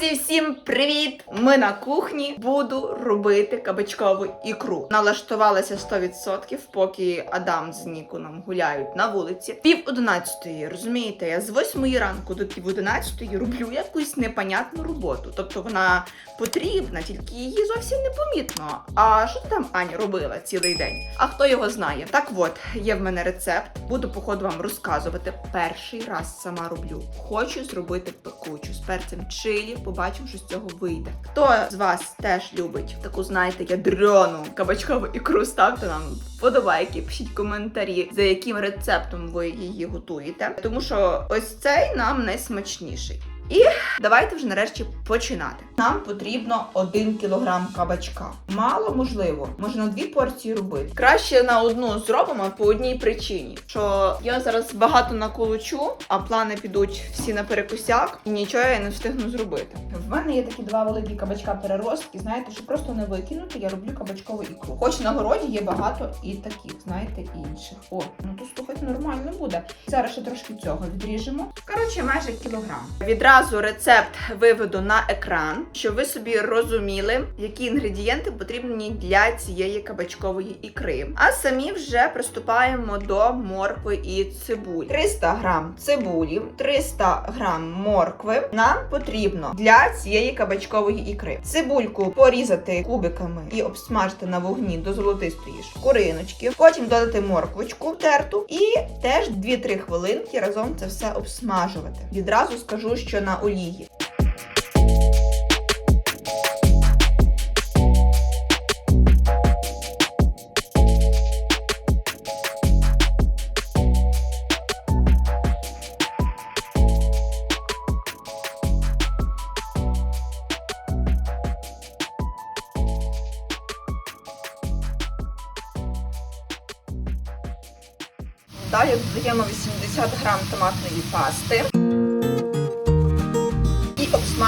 Друзі, всім привіт! Ми на кухні буду робити кабачкову ікру. Налаштувалася 100%, поки Адам з Ніконом гуляють на вулиці. Пів одинадцятої, розумієте, я з восьмої ранку до пів одинадцятої роблю якусь непонятну роботу. Тобто вона потрібна, тільки її зовсім не помітно. А що там Аня робила цілий день? А хто його знає? Так от, є в мене рецепт. Буду по ходу вам розказувати. Перший раз сама роблю. Хочу зробити пекучу з перцем чилі. Побачимо, що з цього вийде. Хто з вас теж любить таку, знаєте, ядрену кабачкову ікру? Ставте нам вподобайки, пишіть коментарі, за яким рецептом ви її готуєте. Тому що ось цей нам найсмачніший. І давайте вже нарешті починати. Нам потрібно 1 кілограм кабачка. Мало можливо, можна дві порції робити. Краще на одну зробимо по одній причині, що я зараз багато наколочу, а плани підуть всі на перекусяк, і нічого я не встигну зробити. В мене є такі два великі кабачка переростки. Знаєте, що просто не викинути, я роблю кабачкову ікру. Хоч на городі є багато і таких, знаєте, інших. О, ну то слухайте, нормально буде. Зараз ще трошки цього відріжемо. Коротше, майже кілограм. Відразу рецепт виведу на екран, щоб ви собі розуміли, які інгредієнти потрібні для цієї кабачкової ікри. А самі вже приступаємо до моркви і цибулі. 300 грам цибулі, 300 грам моркви нам потрібно для цієї кабачкової ікри. Цибульку порізати кубиками і обсмажити на вогні до золотистої шкуриночки. Потім додати морквочку терту і теж 2-3 хвилинки разом це все обсмажувати. Відразу скажу, що на олії. Далі додаємо 80 грам томатної пасти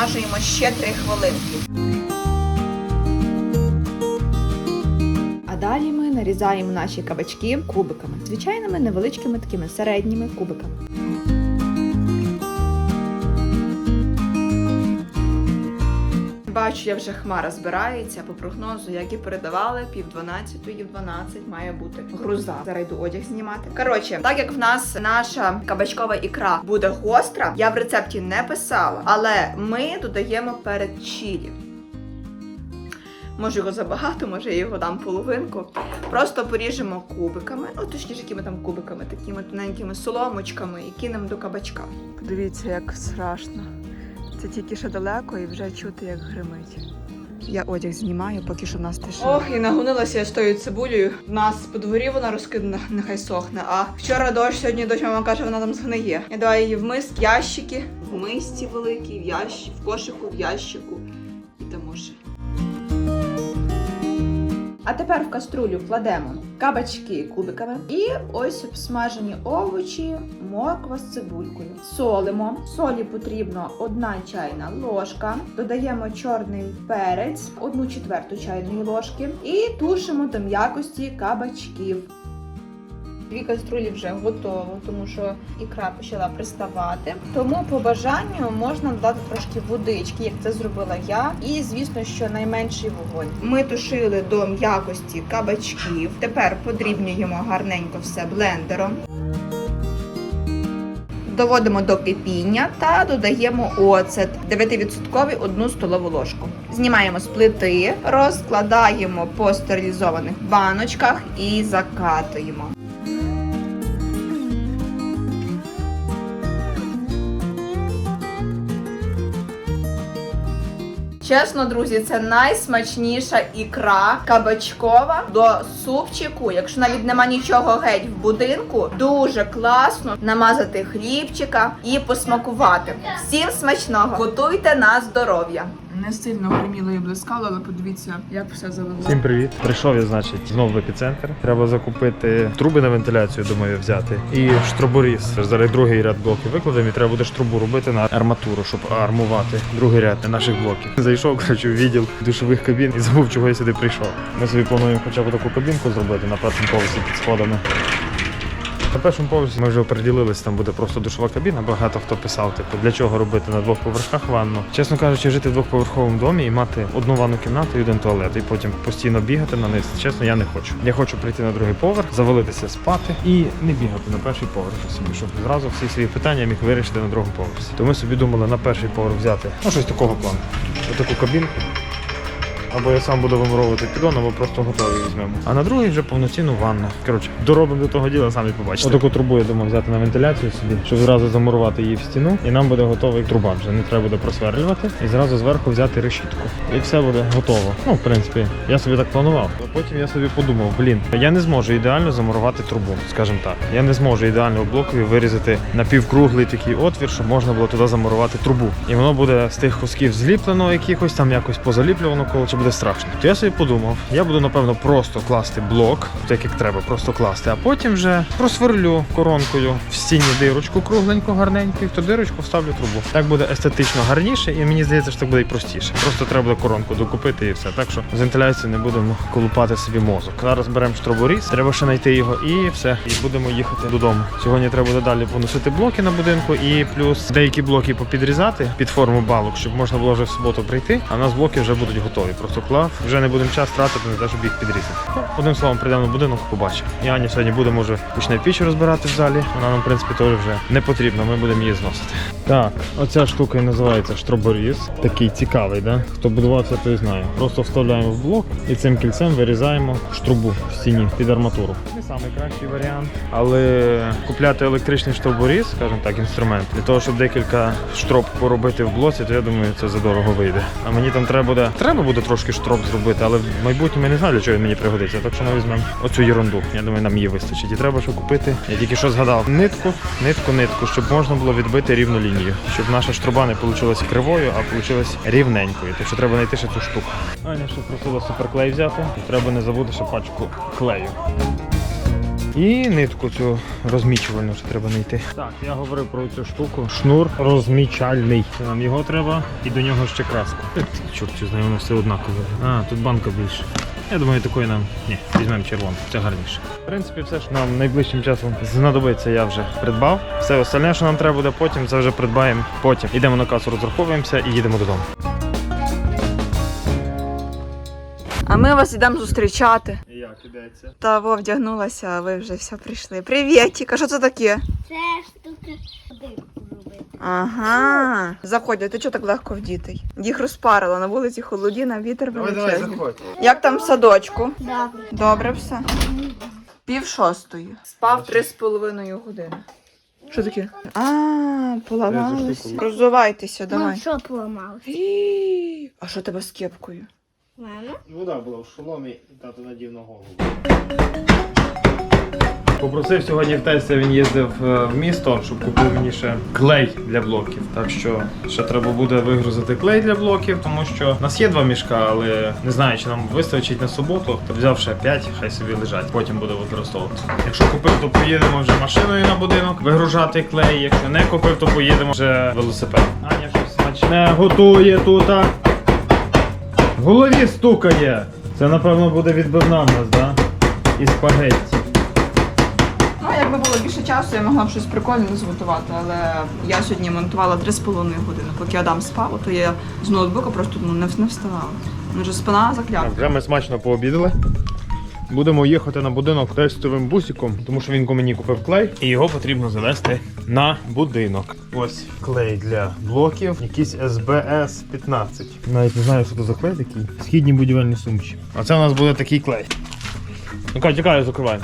обсмажуємо ще 3 хвилинки. А далі ми нарізаємо наші кабачки кубиками, звичайними невеличкими такими середніми кубиками. Бачу, я вже хмара збирається по прогнозу, як і передавали, пів дванадцятої, в 12 має бути груза. Зараз йду одяг знімати. Коротше, так як в нас наша кабачкова ікра буде гостра, я в рецепті не писала, але ми додаємо перед чилі. Може його забагато, може я його дам половинку. Просто поріжемо кубиками, ну точніше, якими там кубиками, такими тоненькими соломочками і кинемо до кабачка. Подивіться, як страшно. Це тільки що далеко і вже чути, як гримить. Я одяг знімаю, поки що в нас тишина. Ох, і нагонилася я з тою цибулею. У нас по дворі вона розкидана, нехай сохне. А вчора дощ, сьогодні дощ, мама каже, вона там згниє. Я даю її в миск, ящики, в мисці великій, в ящик, в кошику, в ящику А тепер в каструлю кладемо кабачки кубиками і ось обсмажені овочі, морква з цибулькою. Солимо. Солі потрібно одна чайна ложка. Додаємо чорний перець, одну четверту чайної ложки і тушимо до м'якості кабачків. Дві каструлі вже готово, тому що ікра почала приставати. Тому по бажанню можна додати трошки водички, як це зробила я. І звісно, що найменший вогонь. Ми тушили до м'якості кабачків. Тепер подрібнюємо гарненько все блендером. Доводимо до кипіння та додаємо оцет 9% 1 столову ложку. Знімаємо з плити, розкладаємо по стерилізованих баночках і закатуємо. Чесно, друзі, це найсмачніша ікра кабачкова до супчику. Якщо навіть нема нічого геть в будинку, дуже класно намазати хлібчика і посмакувати. Всім смачного! Готуйте на здоров'я! Не сильно гриміло і блискало, але подивіться, як все завело. Всім привіт! Прийшов я, значить, знову в епіцентр. Треба закупити труби на вентиляцію, думаю, взяти. І штроборіз. Зараз другий ряд блоків викладемо і треба буде штрубу робити на арматуру, щоб армувати другий ряд наших блоків. Зайшов, коротше, в відділ душових кабін і забув, чого я сюди прийшов. Ми собі плануємо хоча б таку кабінку зробити на першому поверсі під сходами. На першому поверсі ми вже оприділились, там буде просто душова кабіна. Багато хто писав, типу, для чого робити на двох поверхах ванну. Чесно кажучи, жити в двохповерховому домі і мати одну ванну кімнату і один туалет, і потім постійно бігати на низ. Чесно, я не хочу. Я хочу прийти на другий поверх, завалитися спати і не бігати на перший поверх собі, щоб зразу всі свої питання міг вирішити на другому поверсі. То ми собі думали на перший поверх взяти ну, щось такого плану. Отаку кабінку. Або я сам буду вимуровувати піддон, або просто готовий візьмемо. А на другий вже повноцінну ванну. Коротше, доробимо до того діла, самі побачите. Отаку трубу я думав взяти на вентиляцію собі, щоб зразу замурувати її в стіну, і нам буде готовий труба вже. Не треба буде просверлювати. І зразу зверху взяти решітку. І все буде готово. Ну, в принципі, я собі так планував. А потім я собі подумав, блін, я не зможу ідеально замурувати трубу, скажімо так. Я не зможу ідеально в блокові вирізати напівкруглий такий отвір, щоб можна було туди замурувати трубу. І воно буде з тих кусків зліплено якихось там якось позаліплювано, коли чи буде страшно. То я собі подумав, я буду напевно просто класти блок, так як треба, просто класти, а потім вже просверлю коронкою в стіні дирочку кругленьку, гарненьку, і в ту дирочку вставлю трубу. Так буде естетично гарніше, і мені здається, що так буде і простіше. Просто треба буде коронку докупити і все. Так що з вентиляцією не будемо колупати собі мозок. Зараз беремо штроборіз, треба ще знайти його і все. І будемо їхати додому. Сьогодні треба буде далі поносити блоки на будинку і плюс деякі блоки попідрізати під форму балок, щоб можна було вже в суботу прийти. А у нас блоки вже будуть готові. Просто. Вже не будемо час тратити на те, щоб їх підрізати. Одним словом, прийдемо на будинок, побачимо. І Аня сьогодні буде, може, почне піч розбирати в залі. Вона нам, в принципі, теж вже не потрібна. Ми будемо її зносити. Так, оця штука і називається штроборіз. Такий цікавий, да? Хто будувався, той знає. Просто вставляємо в блок і цим кільцем вирізаємо штрубу в стіні під арматуру. Не найкращий варіант, але купляти електричний штроборіз, скажімо так, інструмент, для того, щоб декілька штроб поробити в блоці, то я думаю, це задорого вийде. А мені там треба буде треба буде трошки штроб зробити, але в майбутньому я не знаю, для чого він мені пригодиться. Так що ми візьмемо оцю ерунду. Я думаю, нам її вистачить. І треба що купити. Я тільки що згадав нитку, нитку, нитку, щоб можна було відбити рівну лінію, щоб наша штроба не вийшла кривою, а вийшла рівненькою. Так що треба знайти ще цю штуку. Аня ще просила суперклей взяти. Треба не забути ще пачку клею. І нитку цю розмічувальну ще треба знайти. Так, я говорив про цю штуку. Шнур розмічальний. Нам його треба і до нього ще краску. Е, Чорт, чи знаю, воно все однакове. А, тут банка більше. Я думаю, такої нам ні, візьмемо червону, це гарніше. В принципі, все що нам найближчим часом знадобиться, я вже придбав. Все остальне, що нам треба буде потім, це вже придбаємо потім. Йдемо на касу, розраховуємося і їдемо додому. А ми вас йдемо зустрічати. Як ідеться? Та во вдягнулася, а ви вже все прийшли. Привітик, а що це таке? Це штука дирку робити. Ага. Заходь, ти чого так легко вдіти? Їх розпарило на вулиці холоді, на вітер величезний. заходь. Як там в садочку? Добре. Добре все. Пів шостої. Спав три з половиною години. Що таке? А, поламалося. штуку. Розувайтеся, Ну, давай. що поламалося? А що тебе з кепкою? Мене? Вода була в шоломі, і тато надів на голову. Попросив сьогодні в тесті, він їздив е, в місто, щоб купив мені ще клей для блоків. Так що ще треба буде вигрузити клей для блоків, тому що в нас є два мішка, але не знаю, чи нам вистачить на суботу, то взяв ще п'ять, хай собі лежать, потім буде використовувати. Якщо купив, то поїдемо вже машиною на будинок вигружати клей. Якщо не купив, то поїдемо вже велосипедом. Аня щось смачне готує тут. В голові стукає. Це напевно буде відбивна в нас, да? І спагетті. Ну, якби було більше часу, я могла б щось прикольне зготувати, але я сьогодні монтувала 3,5 години. Поки Адам спав, то я з ноутбука просто ну, не, вставала. Вже спина закляла. Вже ми смачно пообідали. Будемо їхати на будинок тестовим бусиком, тому що він мені купив клей, і його потрібно завести на будинок. Ось клей для блоків, якийсь SBS 15. Навіть не знаю, що це за клей такий. Східні будівельні сумчі. А це у нас буде такий клей. Ну ка, тікаю, закриваю.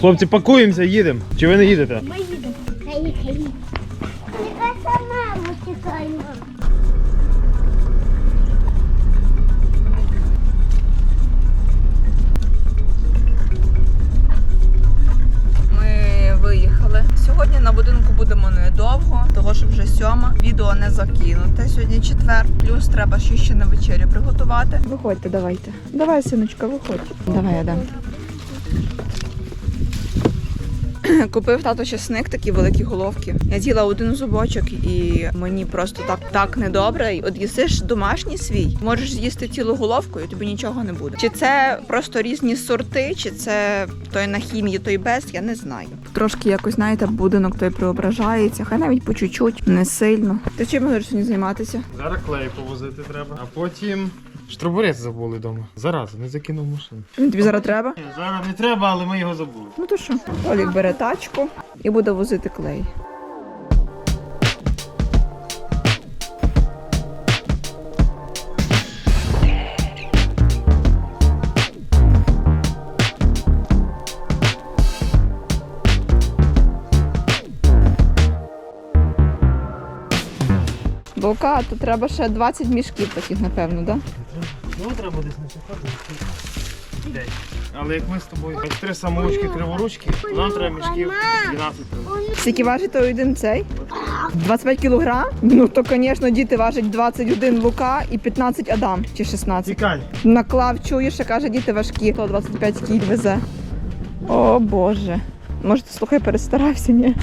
Хлопці, пакуємося, їдемо. Чи ви не їдете? Ми їдемо. Хай, хай. Тікай сама, ми Сьогодні на будинку будемо недовго, того що вже сьома. Відео не закинуте. Сьогодні четвер. Плюс треба ще ще на вечерю приготувати. Виходьте, давайте. Давай, синочка, виходь. Давай, Адам. Купив тато чесник, такі великі головки. Я з'їла один зубочок, і мені просто так так недобре. От їсиш домашній свій, можеш з'їсти цілу головку, і тобі нічого не буде. Чи це просто різні сорти, чи це той на хімії, той без, я не знаю. Трошки якось знаєте, будинок той преображається, хай навіть по чуть-чуть, не сильно. Ти чим будеш сьогодні займатися? Зараз клей повозити треба. А потім штробурець забули вдома. Зараза, не закинув машину. Він тобі зараз треба? Зараз не треба, але ми його забули. Ну то що? Олік бере тачку і буде возити клей. Болка, тут треба ще 20 мішків таких, напевно, так? Ну, треба десь насипати. Десь. Але як ми з тобою як три самоучки криворучки, то нам треба мішків 12 треба. Скільки важить той один цей? 25 кілограм? Ну то, звісно, діти важать 21 лука і 15 адам чи 16. Тікай. Наклав, чуєш, що каже, діти важкі, то 25 кіль везе. О Боже. Може, ти слухай, перестарався, ні?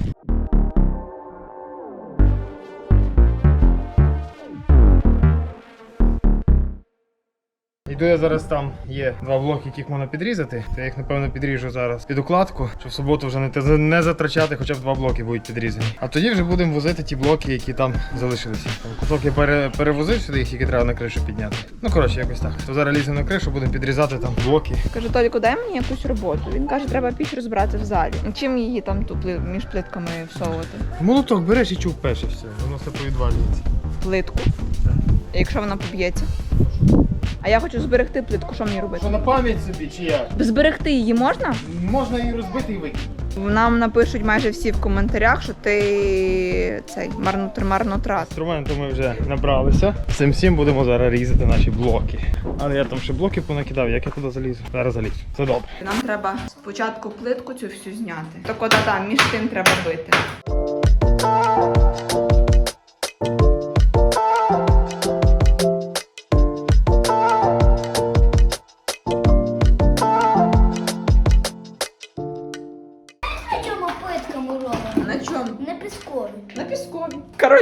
Йду я зараз там є два блоки, яких можна підрізати. То я їх напевно підріжу зараз під укладку, щоб в суботу вже не, не затрачати, хоча б два блоки будуть підрізані. А тоді вже будемо возити ті блоки, які там залишилися. Там кусок я пере, перевозив сюди, їх тільки треба на кришу підняти. Ну коротше, якось так. То зараз ліземо на кришу, будемо підрізати там блоки. Кажу, Толіку, дай мені якусь роботу. Він каже, треба піч розбирати в залі. Чим її там ту між плитками всовувати? Молоток береш і і все. Воно все повідвалюється. Плитку. Якщо вона поб'ється. А я хочу зберегти плитку, що мені робити? Що на пам'ять собі чи як? Зберегти її можна? Можна її розбити і викинути. Нам напишуть майже всі в коментарях, що ти цей марнотр марнотрат. Інструменту ми вже набралися. Цим всім будемо зараз різати наші блоки. Але я там ще блоки понакидав, як я туди залізу? Зараз залізу. Все добре. Нам треба спочатку плитку цю всю зняти. Так от, а між тим треба бити.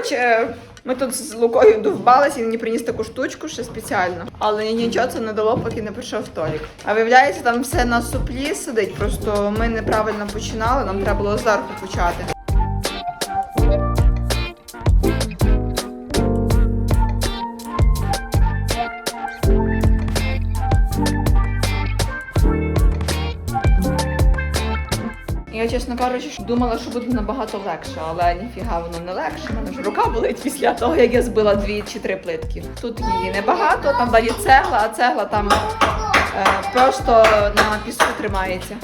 Коротше, ми тут з Лукою довбалися, він мені приніс таку штучку ще спеціально. Але нічого це не дало, поки не прийшов Толік. А виявляється, там все на суплі сидить. Просто ми неправильно починали, нам треба було зверху почати. Чесно кажучи, думала, що буде набагато легше, але ніфіга воно не легше. У мене ж рука болить після того, як я збила дві чи три плитки. Тут її небагато, там далі цегла, а цегла там е, просто на піску тримається.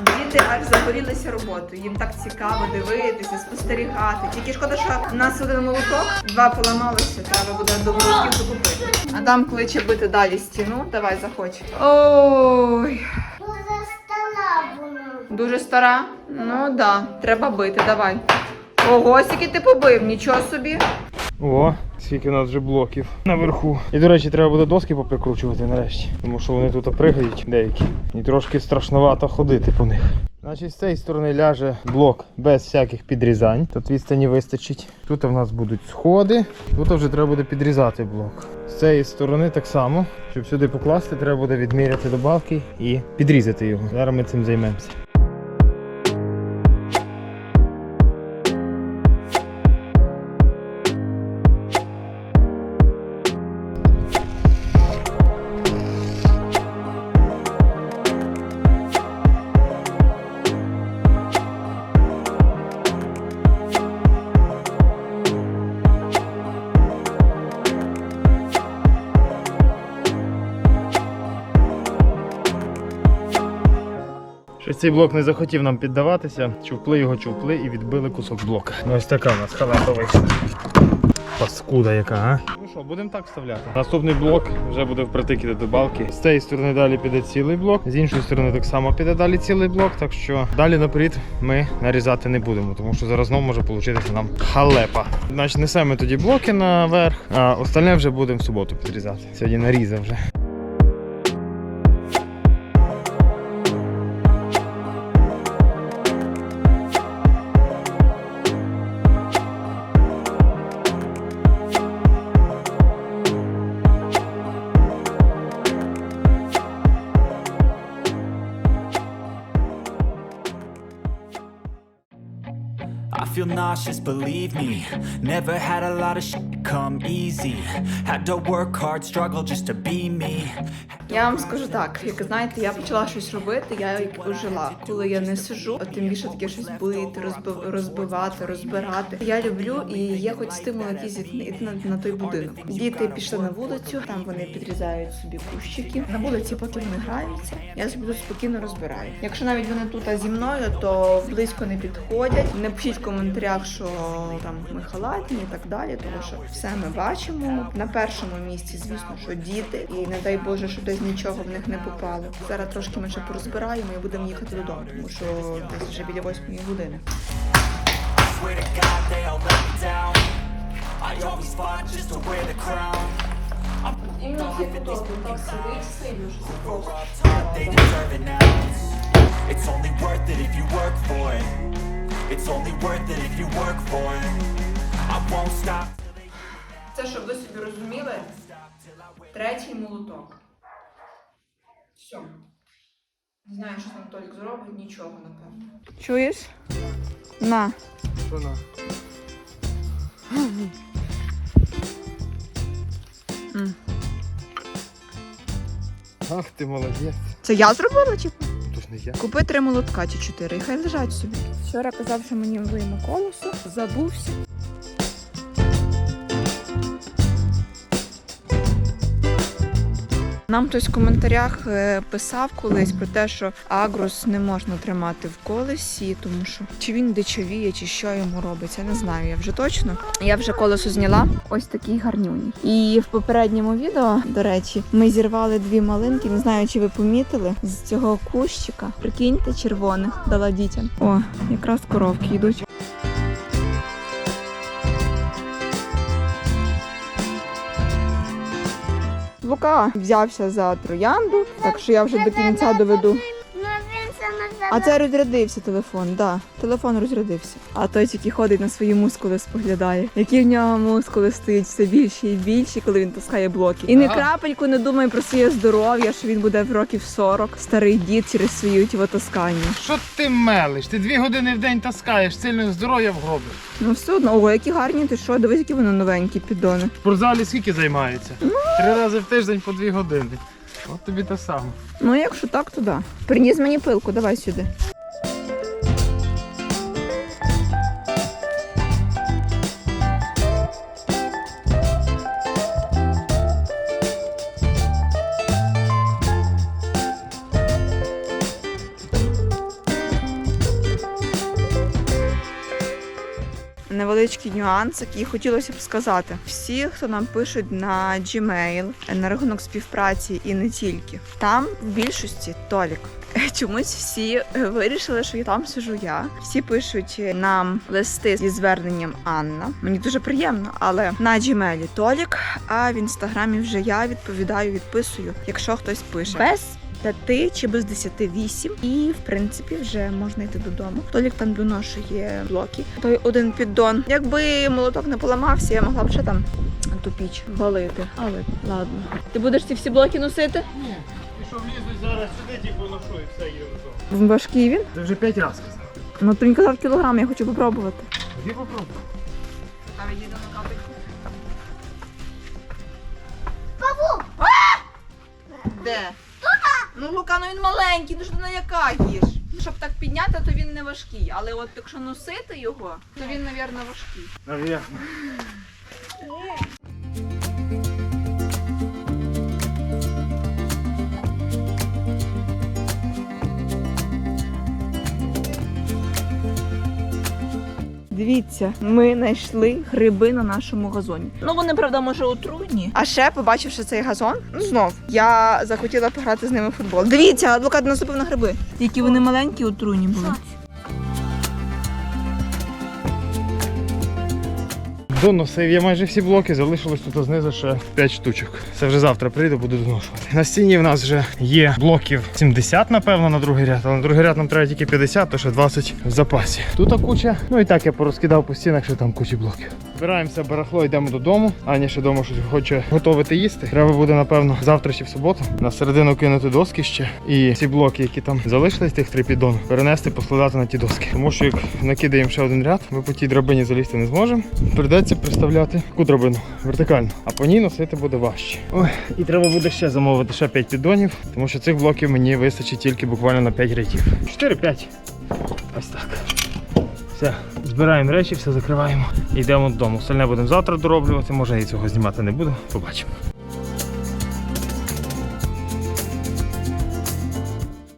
Діти аж загорілися роботою. Їм так цікаво дивитися, спостерігати. Тільки шкода, що в нас один молоток, два поламалися, треба буде до молотків докупити. Адам кличе бити далі стіну. Давай заходь. Ой. Дуже стара? Ну да, треба бити, давай. Ого, скільки ти побив, нічого собі. О, скільки у нас вже блоків наверху. І, до речі, треба буде доски поприкручувати нарешті, тому що вони тут пригають деякі. І трошки страшновато ходити по них. Значить, з цієї сторони ляже блок без всяких підрізань. Тут відстані вистачить. Тут у нас будуть сходи. Тут вже треба буде підрізати блок. З цієї сторони так само. Щоб сюди покласти, треба буде відміряти добавки і підрізати його. Зараз ми цим займемося. Цей блок не захотів нам піддаватися. Чувпли його чувпли і відбили кусок блока. Ну ось така у нас халепа вийшла. Паскуда яка, а? Ну що, будемо так вставляти. Наступний блок вже буде впритик іде до балки. З цієї сторони далі піде цілий блок, з іншої сторони так само піде далі цілий блок. Так що далі наперед ми нарізати не будемо, тому що зараз знову може вийти нам халепа. Значить, несемо тоді блоки наверх, а остальне вже будемо в суботу підрізати. Сьогодні нарізав вже. Feel nauseous, believe me. Never had a lot of shit come easy. Had to work hard, struggle just to be me. Я вам скажу так, як знаєте, я почала щось робити, я як ожила. Коли я не сижу, а тим більше таке щось бити, розбив, розбивати, розбирати. Я люблю і є хоч стимул якийсь йти на, на той будинок. Діти пішли на вулицю, там вони підрізають собі кущики. На вулиці, поки вони граються, я тут спокійно розбираю. Якщо навіть вони тут зі мною, то близько не підходять. Не пишіть в коментарях, що там ми халатні і так далі, тому що все ми бачимо. На першому місці, звісно, що діти, і не дай Боже, що десь нічого в них не попало. Зараз трошки ми ще порозбираємо і будемо їхати додому, тому що десь вже біля восьмої години. Іменно цей так сидить. It's only worth it if you work for it. It's only worth it if you work for it. I won't stop. Це, щоб ви собі розуміли, третій молоток. Все. Не знаю, що там Толік зробить, нічого, напевно. Чуєш? На. Ах ти молодець. Це я зробила чи? То ж не я. Купи три молотка чи чотири, і хай лежать собі. Вчора казав, що мені вийме колесо, забувся. Нам хтось в коментарях е, писав колись про те, що агрус не можна тримати в колесі, тому що чи він дичавіє, чи що йому робиться, не знаю. Я вже точно. Я вже колесо зняла. Ось такий гарнюній. І в попередньому відео, до речі, ми зірвали дві малинки. Не знаю, чи ви помітили з цього кущика. Прикиньте, червоних дала дітям. О, якраз коровки йдуть. Лука взявся за троянду, так що я вже до кінця доведу. Ну А це розрядився телефон, да. Телефон розрядився. А той тільки ходить на свої мускули, споглядає. Які в нього мускули стають все більші і більші, коли він таскає блоки. І не крапельку не думає про своє здоров'я, що він буде в років 40, старий дід через свою таскання. Що ти мелиш? Ти дві години в день таскаєш, сильно здоров'я вгробиш. Ну все одно, ого, які гарні, ти що, дивись, які вони новенькі піддони. В спортзалі скільки займається? Три рази в тиждень по дві години. От тобі те саме. Ну, якщо так, то да. Приніс мені пилку, давай сюди. Невеличкий нюанс, який хотілося б сказати. Всі, хто нам пишуть на Gmail на рахунок співпраці і не тільки, там в більшості Толік. Чомусь всі вирішили, що я там сижу я. Всі пишуть нам листи зі зверненням Анна. Мені дуже приємно, але на Gmail Толік, а в інстаграмі вже я відповідаю, відписую, якщо хтось пише. Без п'яти чи без десяти вісім. І в принципі вже можна йти додому. Толік там доношує блоки. Той один піддон. Якби молоток не поламався, я могла б ще там ту піч валити. Але ладно. Ти будеш ці всі блоки носити? Ні. Ти що влізуть зараз сюди, типу ношу і все є разом. Важкий він? Ти вже п'ять разів сказав. Ну то він казав кілограм, я хочу попробувати. Тоді попробуй. А відійду на капельку. Де? Ну Лука, ну він маленький, ну що ти наякаєш. Щоб так підняти, то він не важкий. Але от якщо носити його, то він, мабуть, важкий. Навірно. Дивіться, ми знайшли гриби на нашому газоні. Ну вони правда може отруйні. А ще побачивши цей газон, ну знов я захотіла пограти з ними в футбол. Дивіться, адвокат наступив на гриби. Які вони маленькі, отруйні були. Доносив я майже всі блоки, залишилось тут знизу ще 5 штучок. Це вже завтра прийду, буду доношувати. На стіні в нас вже є блоків 70, напевно, на другий ряд, але на другий ряд нам треба тільки 50, то ще 20 в запасі. Тут куча. Ну і так я порозкидав по стінах, що там куча блоків. Збираємося барахло, йдемо додому. Аня ще вдома щось хоче готувати їсти. Треба буде, напевно, завтра чи в суботу на середину кинути доски ще. І ці блоки, які там залишились, тих три піддон, перенести, поскладати на ті доски. Тому що як накидаємо ще один ряд, ми по тій драбині залізти не зможемо. Придеться приставляти таку драбину вертикально, а по ній носити буде важче. Ой, і треба буде ще замовити ще 5 піддонів, тому що цих блоків мені вистачить тільки буквально на 5 рядів. 4-5. Ось так. Все, збираємо речі, все закриваємо. і Йдемо додому. Остальне будемо завтра дороблювати. Може і цього знімати не буду. Побачимо.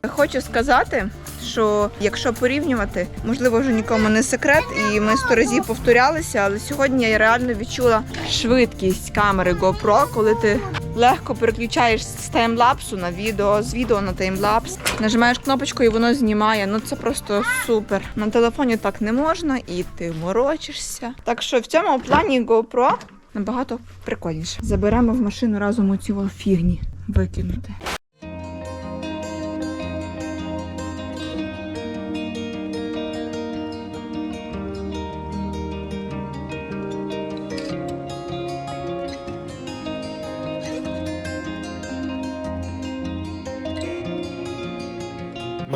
Хочу сказати, що якщо порівнювати, можливо, вже нікому не секрет, і ми сто разів повторялися, але сьогодні я реально відчула швидкість камери GoPro, коли ти легко переключаєш з таймлапсу на відео, з відео на таймлапс, нажимаєш кнопочку і воно знімає. Ну це просто супер. На телефоні так не можна, і ти морочишся. Так що в цьому плані GoPro набагато прикольніше. Заберемо в машину разом у фігні викинути.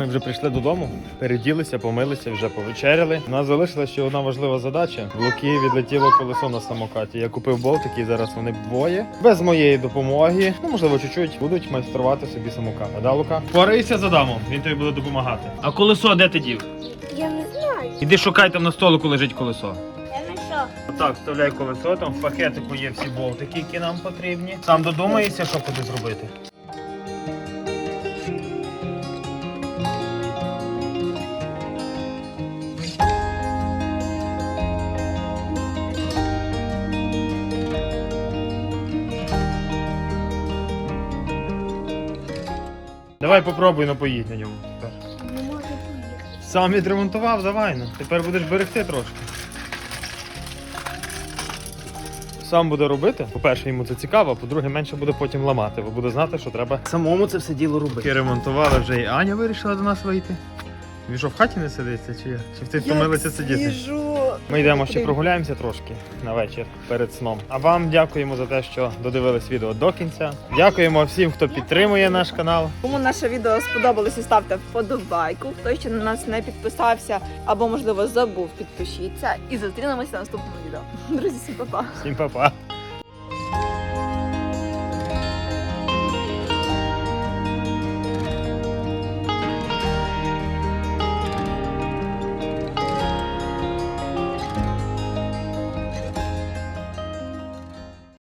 Вже прийшли додому, переділися, помилися, вже повечеряли. У нас залишилася ще одна важлива задача. В Луки відлетіло колесо на самокаті. Я купив болтики, і зараз вони двоє. Без моєї допомоги, ну можливо, чуть-чуть будуть майструвати собі самокат. Да, Лука? Порися з Адамом, він тобі буде допомагати. А колесо де ти дів? Я не знаю. Іди шукай там на столику лежить колесо. Я не що. Отак, вставляй колесо, там в пакетику є всі болтики, які нам потрібні. Сам додумаєшся, що куди зробити. Давай попробуй напоїть на ньому. тепер. Не можу поїхати. Сам відремонтував, давай ну. Тепер будеш берегти трошки. Сам буде робити. По-перше, йому це цікаво, а по-друге, менше буде потім ламати, бо буде знати, що треба самому це все діло робити. Ремонтували вже і Аня вирішила до нас вийти. Він що в хаті не сидиться, чи, як? чи ти втомилися сидіти? Ми йдемо ще прогуляємося трошки на вечір перед сном. А вам дякуємо за те, що додивились відео до кінця. Дякуємо всім, хто підтримує наш канал. Кому наше відео сподобалося, ставте вподобайку. Хто ще на нас не підписався або можливо забув, підпишіться і зустрінемося на наступному відео. Друзі, всім па-па! Всім па-па!